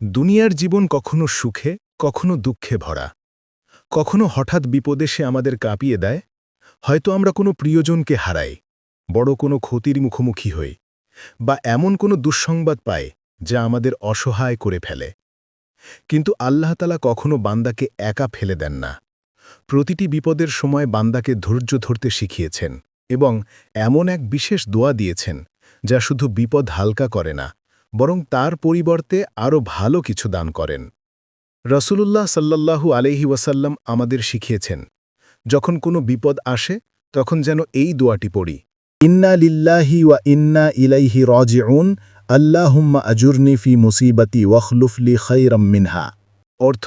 দুনিয়ার জীবন কখনো সুখে, কখনো দুঃখে ভরা। কখনো হঠাৎ বিপদে সে আমাদের কাঁপিয়ে দেয়। হয়তো আমরা কোনো প্রিয়জনকে হারাই, বড় কোনো ক্ষতির মুখোমুখি হই, বা এমন কোনো দুঃসংবাদ পায় যা আমাদের অসহায় করে ফেলে। কিন্তু আল্লাহতালা কখনো বান্দাকে একা ফেলে দেন না। প্রতিটি বিপদের সময় বান্দাকে ধৈর্য ধরতে শিখিয়েছেন এবং এমন এক বিশেষ দোয়া দিয়েছেন যা শুধু বিপদ হালকা করে না বরং তার পরিবর্তে আরও ভালো কিছু দান করেন। রসুলুল্লাহ সাল্লাল্লাহু আলহি ওয়াসাল্লাম আমাদের শিখিয়েছেন, যখন কোনো বিপদ আসে, তখন যেন এই দোয়াটি পড়ি, ইন্না লিল্লাহি ওয়া ইন্না ইলাইহি রাজিউন, আল্লাহুম্মা আজুরনি ফি মুসিবাতি ওয়াখলুফলি খৈরম মিনহা। অর্থ,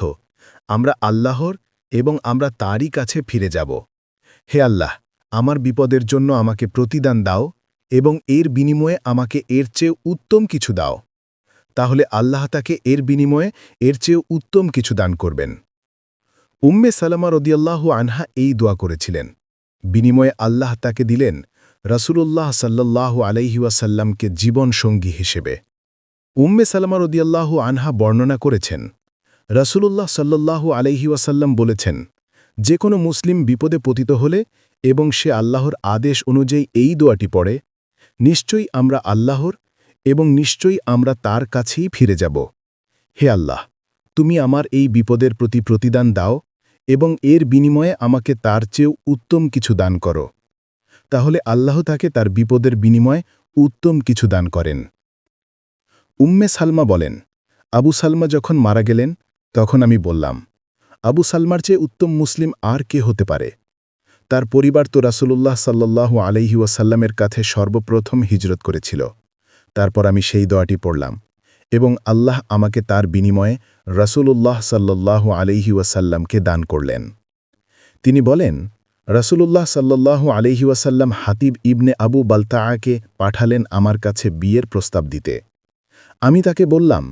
আমরা আল্লাহর এবং আমরা তারই কাছে ফিরে যাব। হে আল্লাহ, আমার বিপদের জন্য আমাকে প্রতিদান দাও এবং এর বিনিময়ে আমাকে এর চেয়ে উত্তম কিছু দাও। তাহলে আল্লাহ তাকে এর বিনিময়ে এর চেয়ে উত্তম কিছু দান করবেন। উম্মে সালামা রদিয়াল্লাহু আনহা এই দোয়া করেছিলেন। বিনিময়ে আল্লাহ তাকে দিলেন রসুলুল্লাহ সাল্লাল্লাহু আলাইহিওয়াসাল্লামকে জীবন সঙ্গী হিসেবে। উম্মে সালামা রদিয়াল্লাহু আনহা বর্ণনা করেছেন, রসুলুল্লাহ সাল্লাল্লাহু আলাইহিওয়াসাল্লাম বলেছেন, যে কোনো মুসলিম বিপদে পতিত হলে এবং সে আল্লাহর আদেশ অনুযায়ী এই দোয়াটি পড়ে নিশ্চয়ই আমরা আল্লাহর এবং নিশ্চয়ই আমরা তার কাছেই ফিরে যাব। হে আল্লাহ, তুমি আমার এই বিপদের প্রতি প্রতিদান দাও এবং এর বিনিময়ে আমাকে তার চেয়েও উত্তম কিছু দান করো। তাহলে আল্লাহ তাকে তার বিপদের বিনিময়ে উত্তম কিছু দান করেন। উম্মে সালমা বলেন, আবু সালমা যখন মারা গেলেন, তখন আমি বললাম, আবু সালমার চেয়ে উত্তম মুসলিম আর কে হতে পারে? তার পরিবার তো রাসুলুল্লাহ সাল্লাহ আলহি ওয়াসাল্লামের কাছে সর্বপ্রথম হিজরত করেছিল। তারপর আমি সেই দোয়াটি পড়লাম এবং আল্লাহ আমাকে তার বিনিময়ে রাসূলুল্লাহ সাল্লাহ আলহি ওয়াসাল্লামকে দান করলেন। তিনি বলেন, রাসূলুল্লাহ সাল্লাহ আলহি ওয়াসাল্লাম হাতিব ইবনে আবু বালতাআকে পাঠালেন আমার কাছে বিয়ের প্রস্তাব দিতে। আমি তাকে বললাম,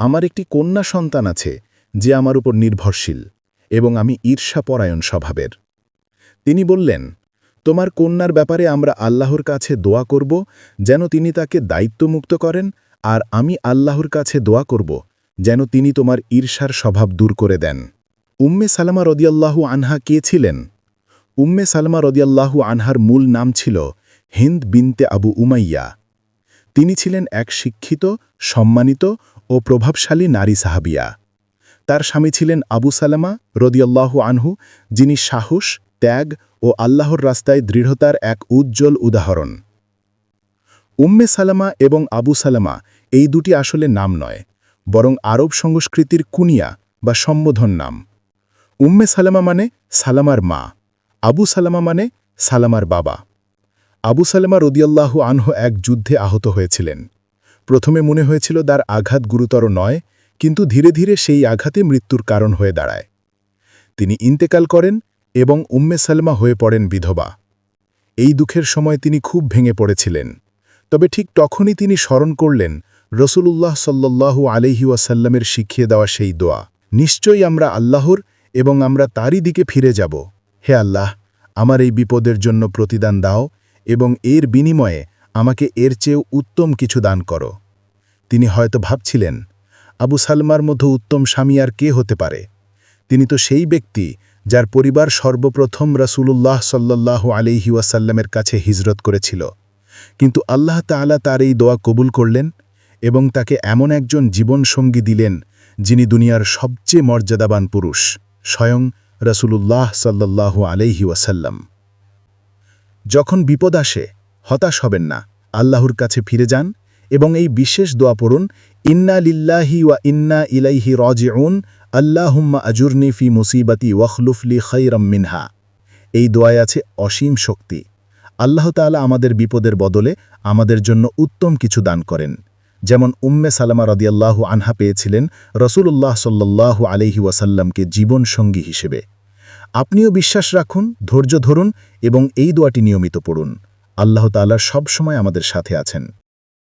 আমার একটি কন্যা সন্তান আছে, যে আমার উপর নির্ভরশীল এবং আমি ঈর্ষাপরায়ণ স্বভাবের। তিনি বললেন, তোমার কন্যার ব্যাপারে আমরা আল্লাহর কাছে দোয়া করব, যেন তিনি তাকে দায়িত্বমুক্ত করেন, আর আমি আল্লাহর কাছে দোয়া করব, যেন তিনি তোমার ঈর্ষার স্বভাব দূর করে দেন। উম্মে সালামা রদিয়াল্লাহু আনহা কে ছিলেন? উম্মে সালমা রদিয়াল্লাহু আনহার মূল নাম ছিল হিন্দ বিনতে আবু উমাইয়া। তিনি ছিলেন এক শিক্ষিত, সম্মানিত ও প্রভাবশালী নারী সাহাবিয়া। তার স্বামী ছিলেন আবু সালামা রদিয়াল্লাহু আনহু, যিনি সাহস ত্যাগ ও আল্লাহর রাস্তায় দৃঢ়তার এক উজ্জ্বল উদাহরণ। উম্মে সালামা এবং আবু সালামা এই দুটি আসলে নাম নয়, বরং আরব সংস্কৃতির কুনিয়া বা সম্বোধন নাম। উম্মে সালামা মানে সালামার মা, আবু সালামা মানে সালামার বাবা। আবু সালামা রদিয়াল্লাহু আনহ এক যুদ্ধে আহত হয়েছিলেন। প্রথমে মনে হয়েছিল তার আঘাত গুরুতর নয়, কিন্তু ধীরে ধীরে সেই আঘাতে মৃত্যুর কারণ হয়ে দাঁড়ায়। তিনি ইন্তেকাল করেন এবং উম্মে সালমা হয়ে পড়েন বিধবা। এই দুঃখের সময় তিনি খুব ভেঙে পড়েছিলেন। তবে ঠিক তখনই তিনি স্মরণ করলেন রসুলুল্লাহ সাল্লাল্লাহু আলহি ওয়াসাল্লামের শিখিয়ে দেওয়া সেই দোয়া, নিশ্চয়ই আমরা আল্লাহর এবং আমরা তারই দিকে ফিরে যাব। হে আল্লাহ, আমার এই বিপদের জন্য প্রতিদান দাও এবং এর বিনিময়ে আমাকে এর চেয়েও উত্তম কিছু দান করো। তিনি হয়তো ভাবছিলেন, আবু সালমার মতো উত্তম স্বামী আর কে হতে পারে? তিনি তো সেই ব্যক্তি যার পরিবার সর্বপ্রথম রাসূলুল্লাহ সাল্লাহ আলিহি ওয়াসাল্লামের কাছে হিজরত করেছিল। কিন্তু আল্লাহ তাআলা তার এই দোয়া কবুল করলেন এবং তাকে এমন একজন জীবনসঙ্গী দিলেন যিনি দুনিয়ার সবচেয়ে মর্যাদাবান পুরুষ, স্বয়ং রসুলুল্লাহ সাল্লাহ আলহি ওয়াসাল্লাম। যখন বিপদ আসে, হতাশ হবেন না, আল্লাহর কাছে ফিরে যান এবং এই বিশেষ দোয়া পড়ুন, ইন্না লিল্লাহি ওয়া ইন্না ইলাইহি রজিউন আল্লাহুম্মা আজুরনি ফি মুসিবাতি ওয়াখলুফলি খৈরম মিনহা। এই দোয়ায় আছে অসীম শক্তি। আল্লাহ তাআলা আমাদের বিপদের বদলে আমাদের জন্য উত্তম কিছু দান করেন। যেমন উম্মে সালামা রদিয়াল্লাহু আনহা পেয়েছিলেন রসুলুল্লাহ সাল্লাল্লাহু আলহি ওয়াসাল্লামকে জীবনসঙ্গী হিসেবে। আপনিও বিশ্বাস রাখুন, ধৈর্য ধরুন এবং এই দোয়াটি নিয়মিত পড়ুন। আল্লাহ তাআলা সবসময় আমাদের সাথে আছেন।